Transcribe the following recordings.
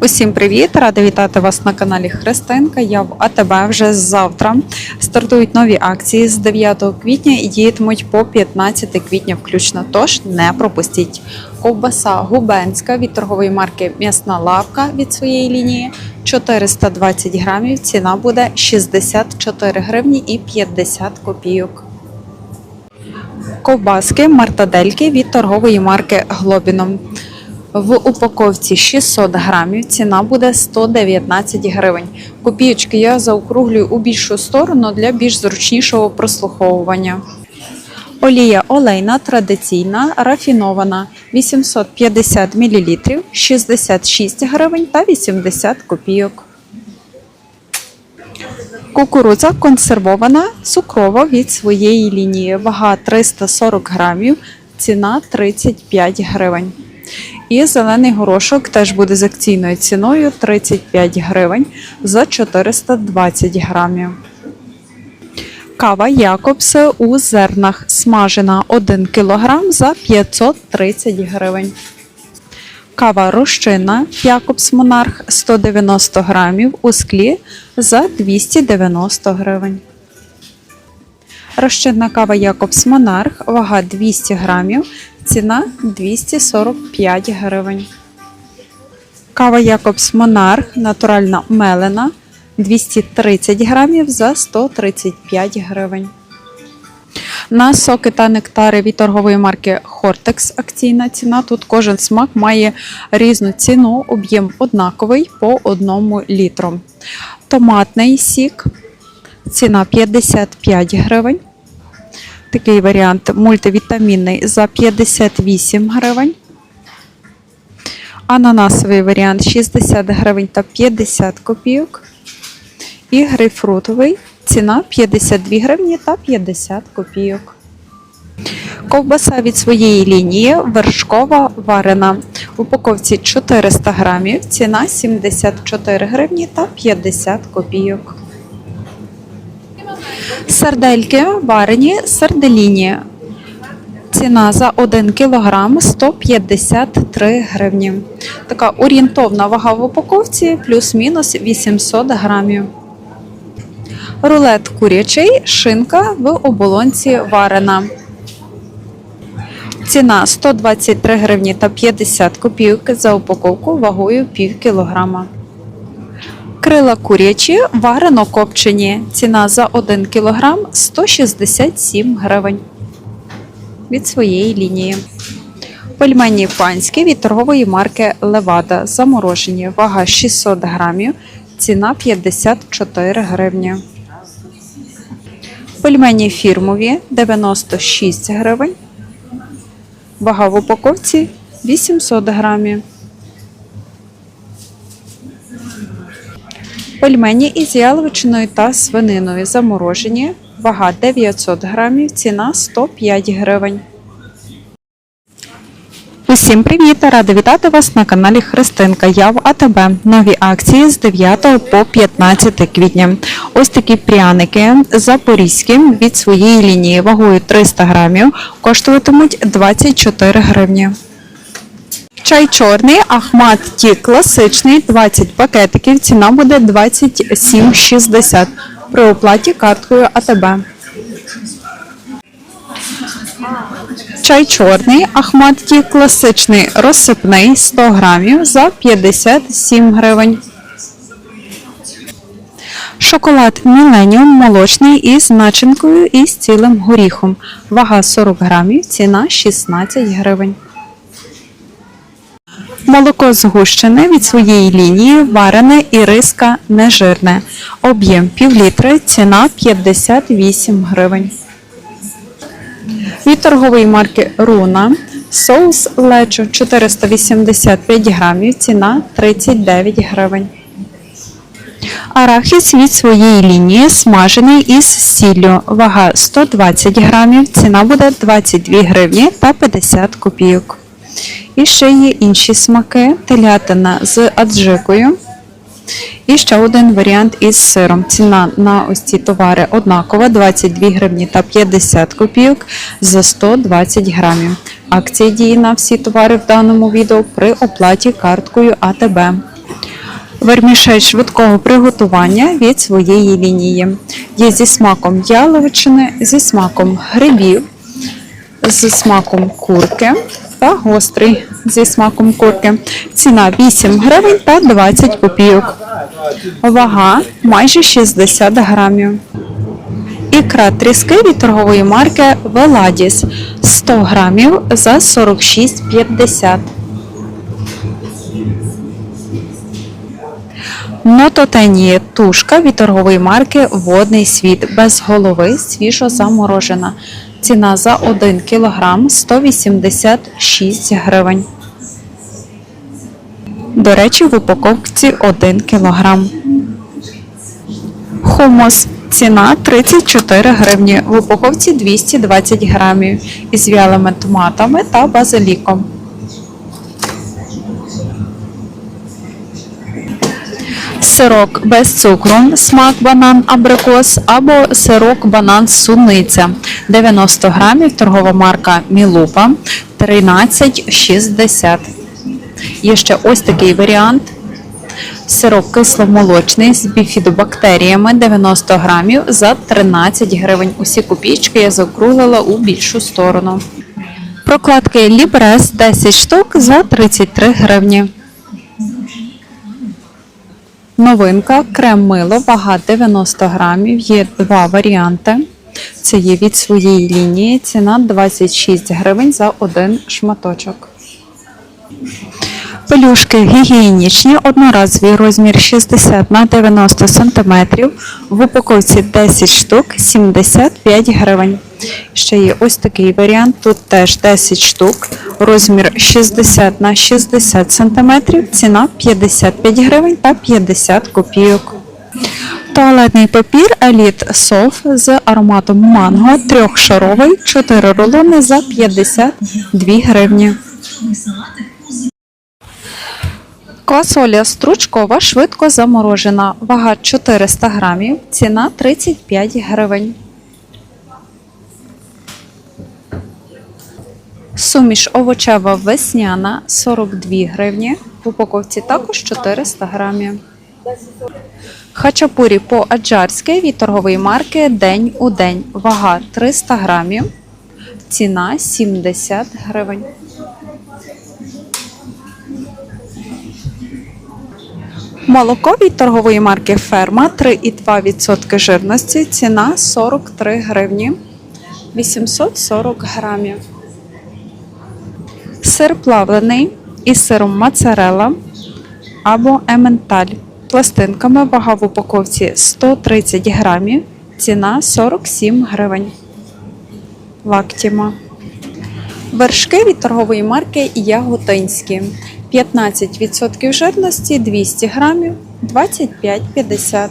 Усім привіт! Рада вітати вас на каналі Христинка. Я в АТБ вже завтра. Стартують нові акції з 9 квітня і діятимуть по 15 квітня включно. Тож не пропустіть. Ковбаса губенська від торгової марки М'ясна лавка від своєї лінії 420 грамів. Ціна буде 64 гривні і 50 копійок. Ковбаски мартадельки від торгової марки Глобіном. В упаковці 600 грамів ціна буде 119 гривень. Копійочки я заокруглюю у більшу сторону для більш зручнішого прослуховування. Олія олейна традиційна, рафінована 850 мл, 66 гривень та 80 копійок. Кукурудза консервована, цукрова від своєї лінії. Вага 340 грамів, ціна 35 гривень. І зелений горошок теж буде з акційною ціною 35 гривень за 420 грамів. Кава Якобс у зернах смажена 1 кг за 530 гривень. Кава розчинна Якобс Монарх 190 грамів у склі за 290 гривень. Розчинна кава Якобс Монарх, вага 200 грамів, ціна 245 гривень. Кава Якобс Монарх, натуральна мелена 230 грамів за 135 гривень. На соки та нектари від торгової марки Хортекс акційна ціна. Тут кожен смак має різну ціну, об'єм однаковий по 1 літру. Томатний сік, ціна 55 гривень. Такий варіант мультивітамінний за 58 гривень. Ананасовий варіант 60 гривень та 50 копійок. І грейпфрутовий ціна 52 гривні та 50 копійок. Ковбаса від своєї лінії вершкова варена. В упаковці 400 грамів, ціна 74 гривні та 50 копійок. Сардельки варені сарделіні. Ціна за 1 кг 153 гривні. Така орієнтовна вага в упаковці плюс-мінус 800 грамів. Рулет курячий, шинка в оболонці варена. Ціна 123 гривні та 50 копійок за упаковку вагою пів кілограма. Крила курячі варено копчені. Ціна за 1 кг 167 гривень від своєї лінії. Пельмені панські від торгової марки Левада. Заморожені. Вага 600 грамів. Ціна 54 гривні. Пельмені фірмові 96 гривень. Вага в упаковці 800 грамів. Пельмені із яловичиною та свининою заморожені. Вага 900 грамів, ціна 105 гривень. Усім привіт! Рада вітати вас на каналі Христинка. Я в АТБ. Нові акції з 9 по 15 квітня. Ось такі пряники запорізькі від своєї лінії вагою 300 грамів коштуватимуть 24 гривні. Чай чорний, Ахмат Ті класичний, 20 пакетиків. Ціна буде 27,60 при оплаті карткою АТБ. Чай чорний, Ахмат Ті класичний, розсипний 100 грамів за 57 гривень. Шоколад Міленіум молочний із начинкою і з цілим горіхом. Вага 40 грамів, ціна 16 гривень. Молоко згущене від своєї лінії, варене і риска нежирне. Об'єм пів літри, ціна 58 гривень. Від торгової марки Руна соус лечо 485 грамів, ціна 39 гривень. Арахіс від своєї лінії смажений із сіллю. Вага 120 грамів, ціна буде 22 гривні та 50 копійок. І ще є інші смаки, телятина з аджикою. І ще один варіант із сиром. Ціна на ось ці товари однакова 22 гривні та 50 копійок за 120 грамів. Акція діє на всі товари в даному відео при оплаті карткою АТБ. Вермішель швидкого приготування від своєї лінії. Є зі смаком яловичини, зі смаком грибів, зі смаком курки та гострий зі смаком курки. Ціна 8 гривень та 20 копійок. Вага майже 60 грамів. Ікра тріски від торгової марки Веладіс 100 грамів за 46,50. Нототені тушка від торгової марки Водний світ без голови свіжо заморожена. Ціна за 1 кг 186 гривень. До речі, в упаковці 1 кг. Хумус. Ціна 34 гривні. В упаковці 220 грамів із вялими томатами та базиліком. Сирок без цукру, смак банан абрикос або сирок банан суниця 90 грамів, торгова марка Мілупа 13,60. Є ще ось такий варіант. Сироп кисломолочний з біфідобактеріями 90 грамів за 13 гривень. Усі копійки я закруглила у більшу сторону. Прокладки Лібрес 10 штук за 33 гривні. Новинка крем мило, вага 90 грамів. Є два варіанти. Це є від своєї лінії. Ціна 26 гривень за один шматочок. Пелюшки гігієнічні, одноразовий розмір 60 на 90 см. В упаковці 10 штук 75 гривень. Ще є ось такий варіант. Тут теж 10 штук, розмір 60 на 60 см, ціна 55 гривень та 50 копійок. Туалетний папір Elite Soft з ароматом манго, трьохшаровий, 4 рулони за 52 гривні. Квасоля стручкова швидко заморожена. Вага 400 грамів, ціна 35 гривень. Суміш овочева весняна 42 гривні. В упаковці також 400 грамів. Хачапурі по-аджарськи від торгової марки День у день. Вага 300 грамів. Ціна 70 гривень. Молоко від торгової марки Ферма 3,2% жирності. Ціна 43 гривні 840 грамів. Сир плавлений із сиром моцарелла або ементаль. Пластинками вага в упаковці 130 грамів. Ціна 47 гривень. Лактіма. Вершки від торгової марки Яготинські. 15% жирності 200 грамів 25,50.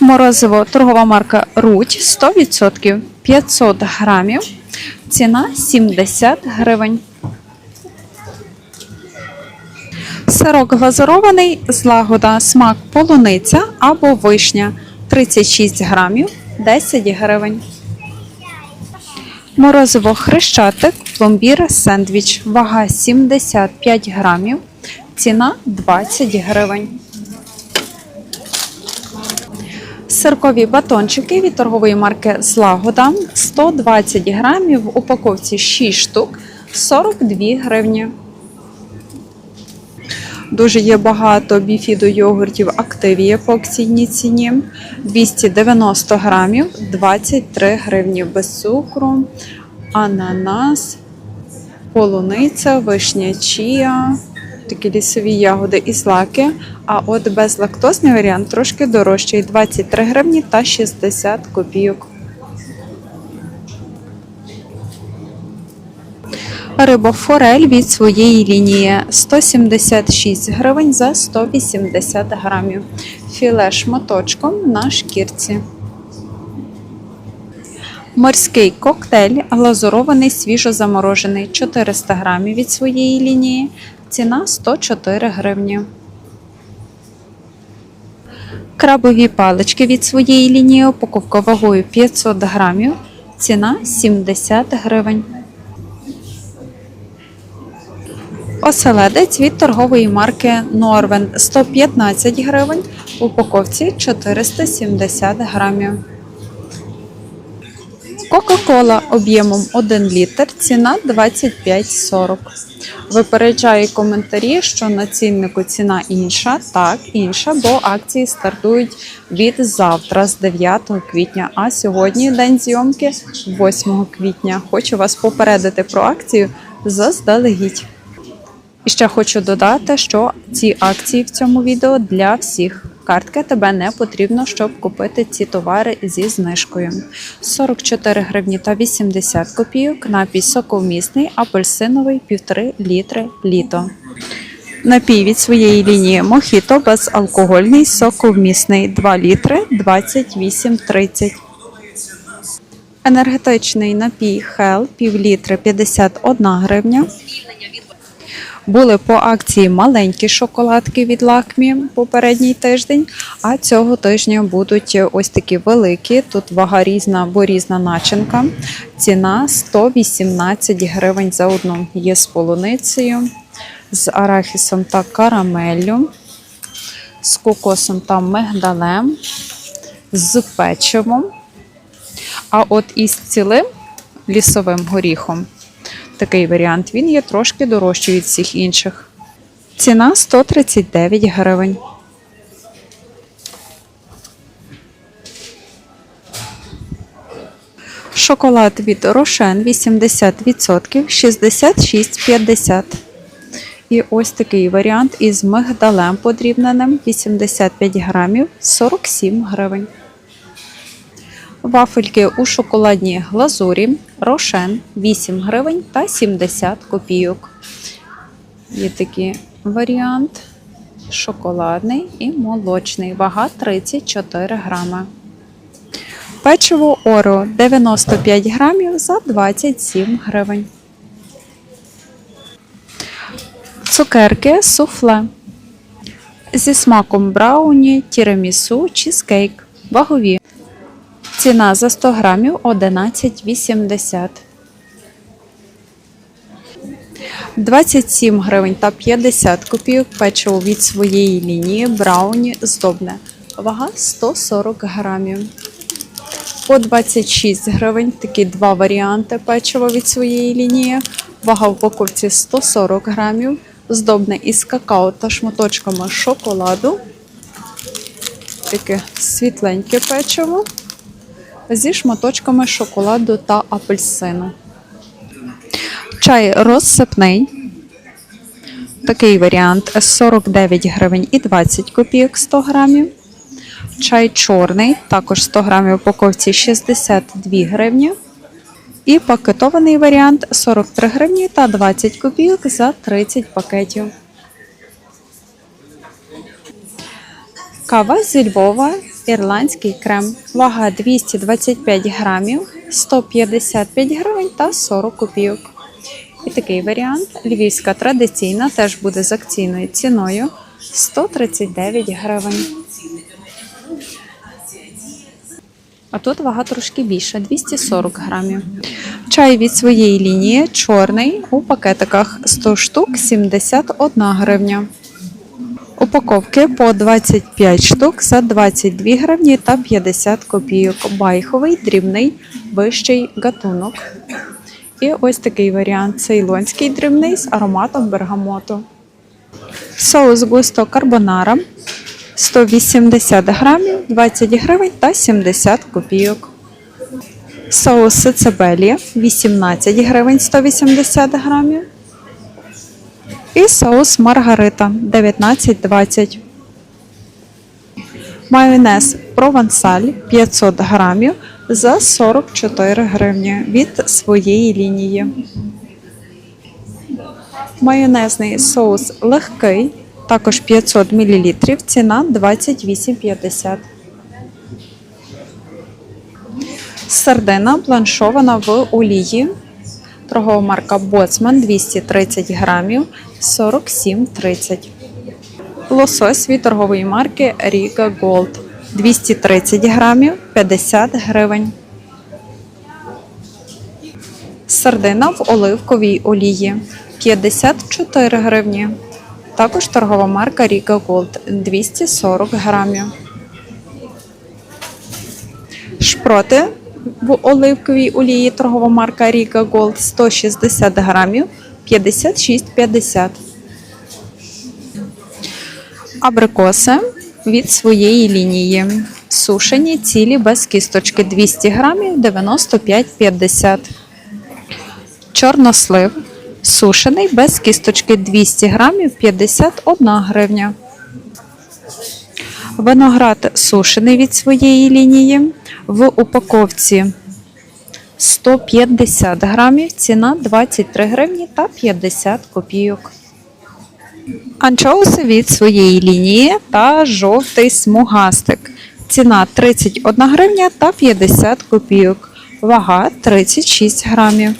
Морозиво торгова марка Руть 100% 500 грамів. Ціна 70 гривень. Сирок глазурований злагода смак полуниця або вишня 36 грамів 10 гривень. Морозиво хрещатик, пломбір, сендвіч. Вага 75 грамів. Ціна 20 гривень. Сиркові батончики від торгової марки Злагода 120 грамів. В упаковці 6 штук 42 гривні. Дуже є багато біфіду йогуртів Активія по акційній ціні. 290 грамів, 23 гривні без цукру, ананас, полуниця, вишня чія, такі лісові ягоди і злаки. А от безлактозний варіант трошки дорожчий 23 гривні та 60 копійок. Риба форель від своєї лінії 176 гривень за 180 грамів. Філе шматочком на шкірці. Морський коктейль глазурований свіжозаморожений 400 грамів від своєї лінії. Ціна 104 гривні. Крабові палички від своєї лінії. Упаковка вагою 500 грамів. Ціна 70 гривень. Оселедець від торгової марки Норвен 115 гривень, в упаковці 470 грамів. Кока-кола об'ємом 1 літр, ціна 25,40. Випереджаю коментарі, що на ціннику ціна інша. Так, інша, бо акції стартують від завтра, з 9 квітня. А сьогодні день зйомки 8 квітня. Хочу вас попередити про акцію заздалегідь. І ще хочу додати, що ці акції в цьому відео для всіх. Картки тебе не потрібно, щоб купити ці товари зі знижкою. 44 гривні та 80 копійок. Напій соковмісний, апельсиновий 1,5 літри літо. Напій від своєї лінії Мохіто безалкогольний, соковмісний 2 літри 28,30. Енергетичний напій Хел пів літри 51 гривня. Були по акції маленькі шоколадки від лакмі попередній тиждень, а цього тижня будуть ось такі великі. Тут вага різна, бо різна начинка. Ціна 118 гривень за одну. Є з полуницею, з арахісом та карамеллю, з кокосом та мигдалем, з печивом. А от із цілим лісовим горіхом такий варіант. Він є трошки дорожчий від всіх інших. Ціна 139 гривень. Шоколад від Рошен 80%, 66,50. І ось такий варіант із мигдалем подрібненим 85 грамів 47 гривень. Вафельки у шоколадній глазурі Рошен 8 гривень та 70 копійок. Є такий варіант шоколадний і молочний. Вага 34 грами. Печиво Орео 95 грамів за 27 гривень. Цукерки суфле. Зі смаком брауні, тірамісу, чізкейк. Вагові. Ціна за 100 грамів 11,80. 27 гривень та 50 копійок печиво від своєї лінії Брауні здобне. Вага 140 грамів. По 26 гривень такі два варіанти печива від своєї лінії. Вага в упаковці 140 грамів. Здобне із какао та шматочками шоколаду. Таке світленьке печиво зі шматочками шоколаду та апельсину. Чай розсипний. Такий варіант 49 гривень і 20 копійок 100 грамів. Чай чорний, також 100 грамів в упаковці 62 гривні. І пакетований варіант 43 гривні та 20 копійок за 30 пакетів. Кава зі Львова, ірландський крем. Вага 225 грамів, 155 гривень та 40 копійок. І такий варіант. Львівська традиційна теж буде з акційною ціною 139 гривень. А тут вага трошки більша 240 грамів. Чай від своєї лінії чорний у пакетиках 100 штук 71 гривня. Упаковки по 25 штук за 22 гривні та 50 копійок. Байховий, дрібний, вищий гатунок. І ось такий варіант цейлонський дрібний з ароматом бергамоту. Соус густо карбонара 180 грамів, 20 гривень та 70 копійок. Соус сицебелія 18 гривень 180 грамів. І соус Маргарита 19,20. Майонез провансаль 500 грамів за 44 гривні від своєї лінії. Майонезний соус легкий, також 500 мл, ціна 28,50. Сардина бланшована в олії. Торгова марка Боцман 230 грамів 47,30. Лосось від торгової марки Riga Gold 230 грамів 50 гривень. Сардина в оливковій олії 54 гривні. Також торгова марка Riga Gold 240 грамів. Шпроти в оливковій олії торгова марка Riga Gold 160 грамів 56,50. Абрикоси від своєї лінії. Сушені цілі без кісточки 200 грамів 95,50. Чорнослив сушений без кісточки 200 грамів 51 гривня. Виноград сушений від своєї лінії в упаковці 150 грамів, ціна 23 гривні та 50 копійок. Анчоуси від своєї лінії та жовтий смугастик. Ціна 31 гривня та 50 копійок. Вага 36 грамів.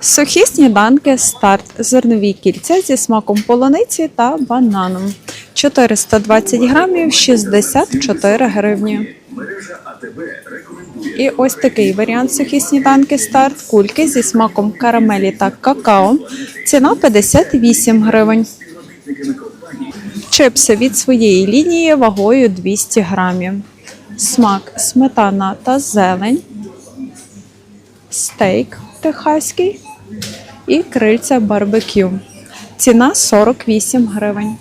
Сухі сніданки старт зернові кільця зі смаком полуниці та бананом. 420 грамів 64 гривні. І ось такий варіант сухі сніданки старт. Кульки зі смаком карамелі та какао. Ціна 58 гривень. Чипси від своєї лінії вагою 200 грамів. Смак сметана та зелень. Стейк техаський і крильця барбекю. Ціна 48 гривень.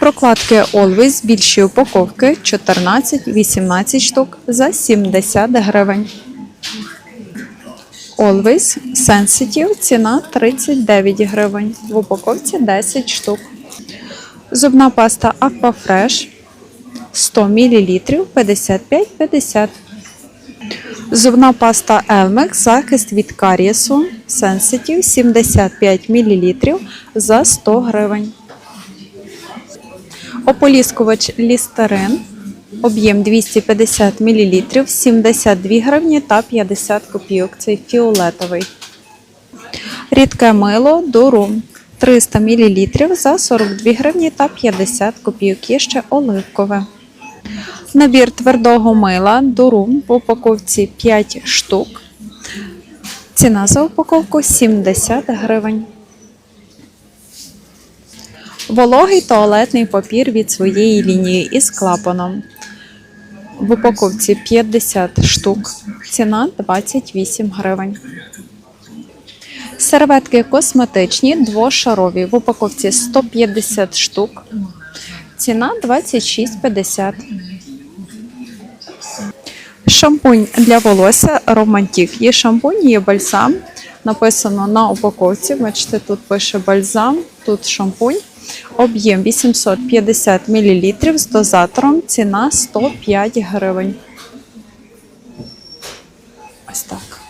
Прокладки Always більші упаковки 14-18 штук за 70 гривень. Always Sensitive ціна 39 гривень. В упаковці 10 штук. Зубна паста Aquafresh 100 мл 55,50. Зубна паста Elmex захист від карієсу Sensitive 75 мл за 100 гривень. Ополіскувач Лістерин. Об'єм 250 мл, 72 гривні та 50 копійок. Цей фіолетовий. Рідке мило Дуру 300 мл за 42 гривні та 50 копійок. Є ще оливкове. Набір твердого мила Дуру в упаковці 5 штук. Ціна за упаковку 70 гривень. Вологий туалетний папір від своєї лінії із клапаном. В упаковці 50 штук. Ціна 28 гривень. Серветки косметичні двошарові. В упаковці 150 штук. Ціна 26,50. Шампунь для волосся Романтік. Є шампунь, є бальзам. Написано на упаковці. Бачите, тут пише бальзам, тут шампунь. Об'єм 850 мл з дозатором. Ціна 105 гривень. Ось так.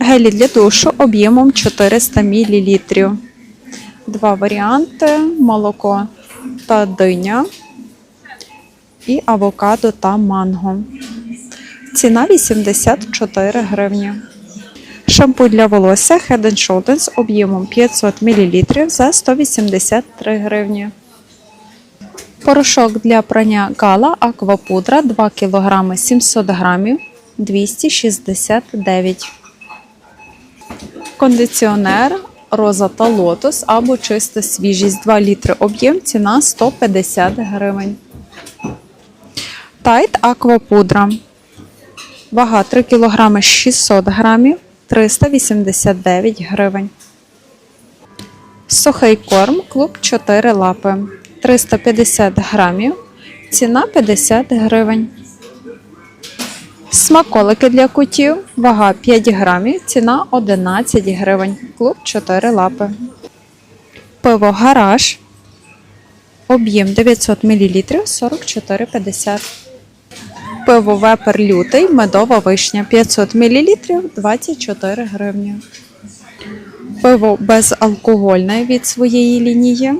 Гелі для душу об'ємом 400 мл. Два варіанти: молоко та диня і авокадо та манго. Ціна 84 гривні. Шампунь для волосся Head Shoulders об'ємом 500 мл за 183 гривні. Порошок для прання Гала Аквапудра 2 кг 700 г 269. Кондиціонер Роза та Лотос або чиста свіжість 2 літри об'єм. Ціна 150 гривень. Тайт Аквапудра. Вага 3 кг 600 грамів. 389 гривень. Сухий корм клуб 4 лапи 350 грамів. Ціна 50 гривень. Смаколики для котів. Вага 5 грамів. Ціна 11 гривень. Клуб 4 лапи. Пиво гараж. Об'єм 900 мл 44,50 Пиво вепер лютий, медова вишня 500 мл 24 гривні. Пиво безалкогольне від своєї лінії.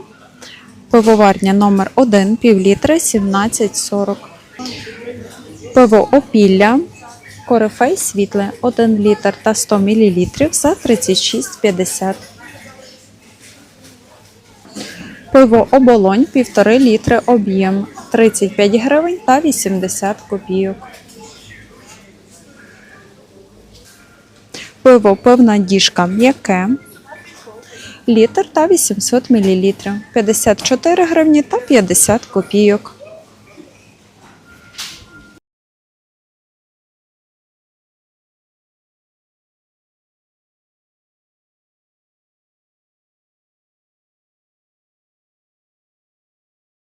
Пивоварня номер 1 пів літра 17,40. Пиво опілля. Корифей світле 1 літр та 100 мл за 36,50. Пиво оболонь 1,5 літри об'єм 35 гривень та 80 копійок. Пиво пивна діжка м'яке. Літр та 800 мл. 54 гривні та 50 копійок.